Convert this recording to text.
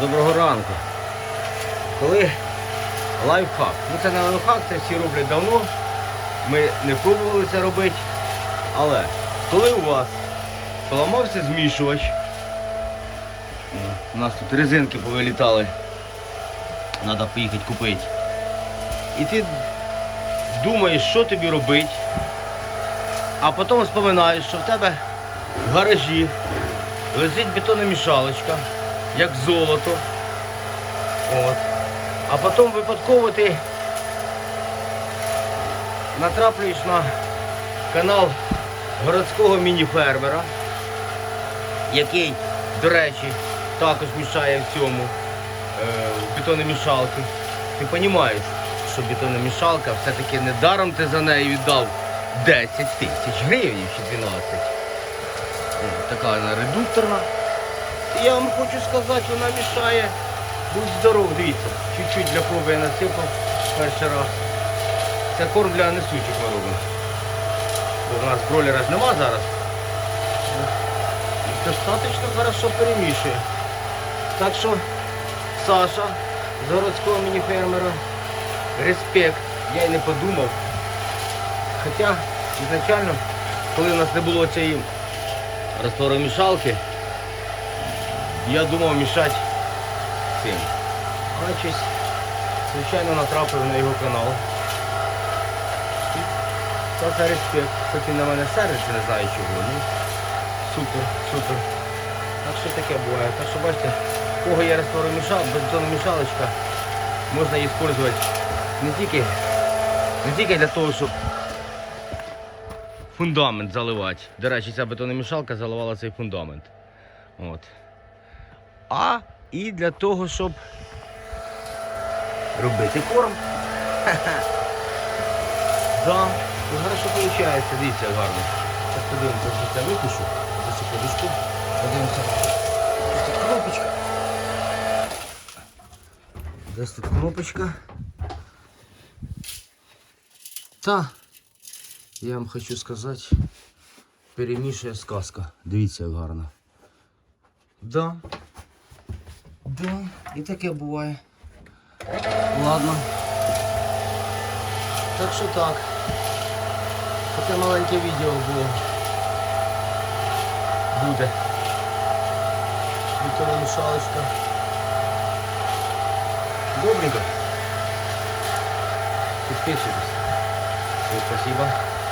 Доброго ранку. Коли лайфхак. Ну це не лайфхак, це всі роблять давно. Ми не пробували це робити. Але коли у вас поламався змішувач, у нас тут резинки повилітали, треба поїхати купити. І ти думаєш, що тобі робити, а потім споминаєш, що в тебе в гаражі лежить бетономішалочка, як золото. От. А потім випадково ти натрапляєш на канал городського міні-фермера, який, до речі, також мішає в цьому е, бетономішалки. Ти розумієш, що бетономішалка все-таки не даром ти за неї віддав 10 тисяч гривень чи 12. Така вона редукторна. І я вам хочу сказати, вона мішає. Будь здоров, дивіться. Чуть-чуть для проби я насипав перший раз. Це корм для несучих ми робимо. Бо в нас бройлера ж нема зараз. І Достатньо хорошо перемішує. Так що Саша з городського мініфермера. Респект. Я й не подумав. Хоча ізначально, коли у нас не було цієї розтворомішалки, я думав мішати цим. Але щось, звичайно, натрапив на його канал. Та це респект. Хоч він на мене сердиться, не знаю чого. Ну, супер, супер. Так що таке буває. Так що бачите, кого є розтворомішалка, бетономішалочка, можна її використовувати не тільки, не тільки для того, щоб фундамент заливати. До речі, ця бетономішалка заливала цей фундамент. От. А і для того, щоб робити корм. Да, ну, хорошо виходить, дивіться гарно. Зараз подивимося, що це випишу. За секундочку. Подивимося. Тут кнопочка. Десь тут кнопочка. Та, я вам хочу сказати, перемішує сказка. Дивіться, як гарно. Да. Да, і таке буває. Ладно. Так що так. Таке маленьке відео було. Буде. Вікторія Мішалочка. Добренько. Підписуйтесь. Всім спасибо.